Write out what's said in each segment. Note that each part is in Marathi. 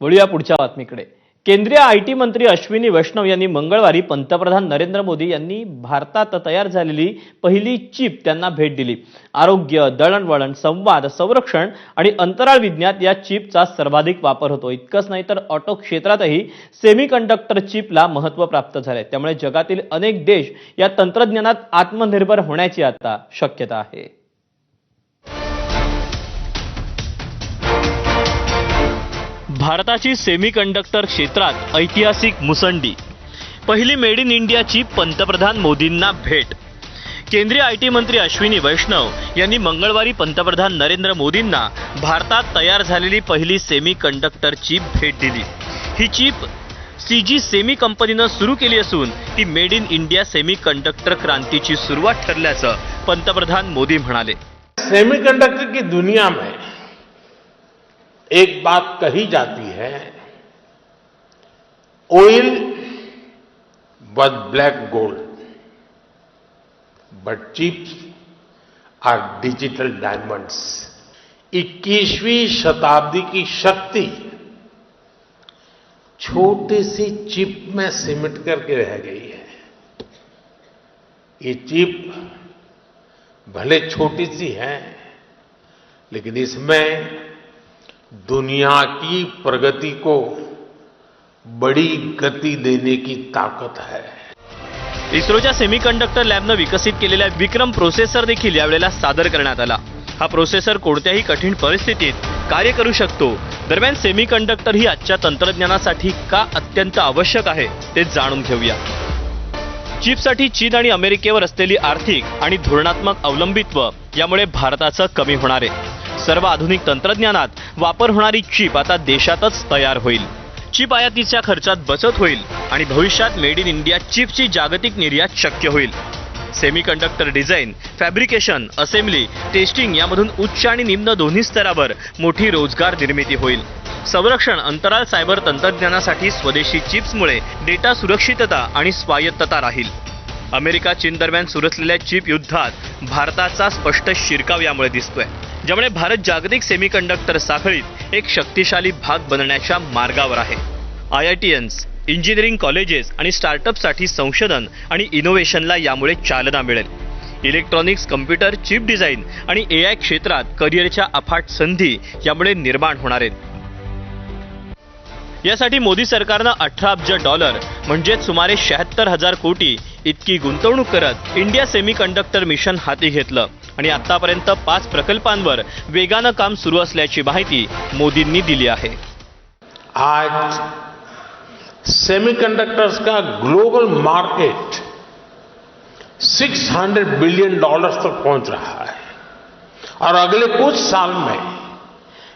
वळूया पुढच्या बातमीकडे. केंद्रीय आय टी मंत्री अश्विनी वैष्णव यांनी मंगळवारी पंतप्रधान नरेंद्र मोदी यांनी भारतात तयार झालेली पहिली चिप त्यांना भेट दिली. आरोग्य दळणवळण संवाद संरक्षण आणि अंतराळ विज्ञान या चिपचा सर्वाधिक वापर होतो. इतकंच नाही तर ऑटो क्षेत्रातही सेमी कंडक्टर चिपला महत्त्व प्राप्त झाले त्यामुळे जगातील अनेक देश या तंत्रज्ञानात आत्मनिर्भर होण्याची आता शक्यता आहे. भारताची सेमीकंडक्टर क्षेत्रात ऐतिहासिक मुसंडी. पहिली मेड इन इंडियाची पंतप्रधान मोदींना भेट. केंद्रीय आय टी मंत्री अश्विनी वैष्णव यांनी मंगळवारी पंतप्रधान नरेंद्र मोदींना भारतात तयार झालेली पहिली सेमी कंडक्टर चिप भेट दिली. ही चिप सी जी सेमी कंपनीनं सुरू केली असून ती made in India semiconductor क्रांतीची सुरुवात ठरल्याचं पंतप्रधान मोदी म्हणाले. सेमीकंडक्टर की दुनिया में एक बात कही जाती है oil was black gold but chips are digital diamonds 21वीं शताब्दी की शक्ति छोटी सी चिप में सिमट करके रह गई है। ये चिप भले छोटी सी है, लेकिन इसमें दुनिया की प्रगति को बड़ी गति देने की ताकत है। इस्रोच्या सेमीकंडक्टर लॅबनं विकसित केलेला विक्रम प्रोसेसर देखील यावेळेला सादर करण्यात आला. हा प्रोसेसर कोणत्याही कठीण परिस्थितीत कार्य करू शकतो. दरम्यान सेमीकंडक्टर ही आजच्या तंत्रज्ञानासाठी का अत्यंत आवश्यक आहे ते जाणून घेऊया. चिपसाठी चीन आणि अमेरिकेवर असलेली आर्थिक आणि धोरणात्मक अवलंबित्व यामुळे भारताचं कमी होणार आहे. सर्व आधुनिक तंत्रज्ञानात वापर होणारी चीप आता देशातच तयार होईल. चीप आयातीच्या खर्चात बचत होईल आणि भविष्यात मेड इन इंडिया चिपची जागतिक निर्यात शक्य होईल. Semiconductor design fabrication assembly testing यामधून उच्च आणि निम्न दोन्ही स्तरावर मोठी रोजगार निर्मिती होईल. संरक्षण अंतराळ सायबर तंत्रज्ञानासाठी स्वदेशी चिप्समुळे डेटा सुरक्षितता आणि स्वायत्तता राहील. अमेरिका चीन दरम्यान सुरू असलेल्या चिप युद्धात भारताचा स्पष्ट शिरकाव यामुळे दिसतोय. ज्यामुळे भारत जागतिक सेमीकंडक्टर साखळीत एक शक्तिशाली भाग बनण्याच्या मार्गावर आहे. आय आय टी एन्स इंजिनिअरिंग कॉलेजेस आणि स्टार्टअपसाठी संशोधन आणि इनोव्हेशनला यामुळे चालना मिळेल. इलेक्ट्रॉनिक्स कम्प्युटर चिप डिझाईन आणि ए आय क्षेत्रात करिअरच्या अफाट संधी यामुळे निर्माण होणार आहेत. यासाठी मोदी सरकारनं अठरा अब्ज डॉलर म्हणजेच सुमारे शहात्तर हजार कोटी इतकी गुंतवणूक करत इंडिया सेमीकंडक्टर मिशन हाती घेतलं. आतापर्यंत पाच प्रकल्पांवर वेगानं काम सुरू असल्याची माहिती मोदींनी दिली आहे. आज सेमीकंडक्टर्स का ग्लोबल मार्केट 600 बिलियन डॉलर्स तक पहुँच रहा है। और अगले कुछ साल में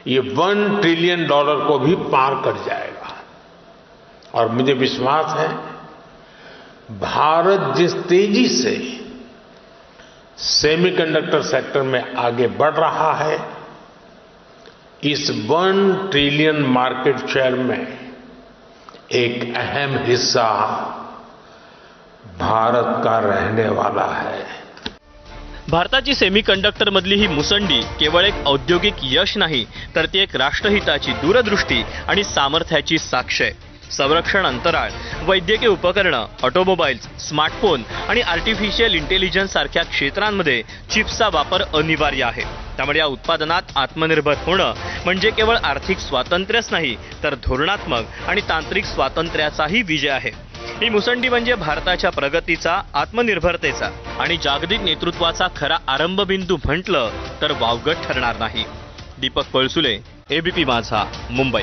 ये वन ट्रिलियन डॉलर को भी पार कर जाएगा। और मुझे विश्वास है, भारत जिस तेज़ी से सेमीकंडक्टर सेक्टर में आगे बढ़ रहा है। इस वन ट्रिलियन मार्केट शेयर में एक अहम हिस्सा भारत का रहने वाला है। भारताची सेमीकंडक्टर मधली ही मुसंडी केवळ एक औद्योगिक यश नाही तर ती एक राष्ट्रहिताची दूरदृष्टी आणि सामर्थ्याची साक्ष आहे. संरक्षण अंतराळ वैद्यकीय उपकरणं ऑटोमोबाईल्स स्मार्टफोन आणि आर्टिफिशियल इंटेलिजन्स सारख्या क्षेत्रांमध्ये चिप्सचा वापर अनिवार्य आहे. त्यामुळे या उत्पादनात आत्मनिर्भर होणं म्हणजे केवळ आर्थिक स्वातंत्र्यच नाही तर धोरणात्मक आणि तांत्रिक स्वातंत्र्याचाही विजय आहे. ही मुसंडी म्हणजे भारताच्या प्रगतीचा आत्मनिर्भरतेचा आणि जागतिक नेतृत्वाचा खरा आरंभबिंदू म्हटलं तर वावगट ठरणार नाही. दीपक पळसुले एबीपी माझा मुंबई.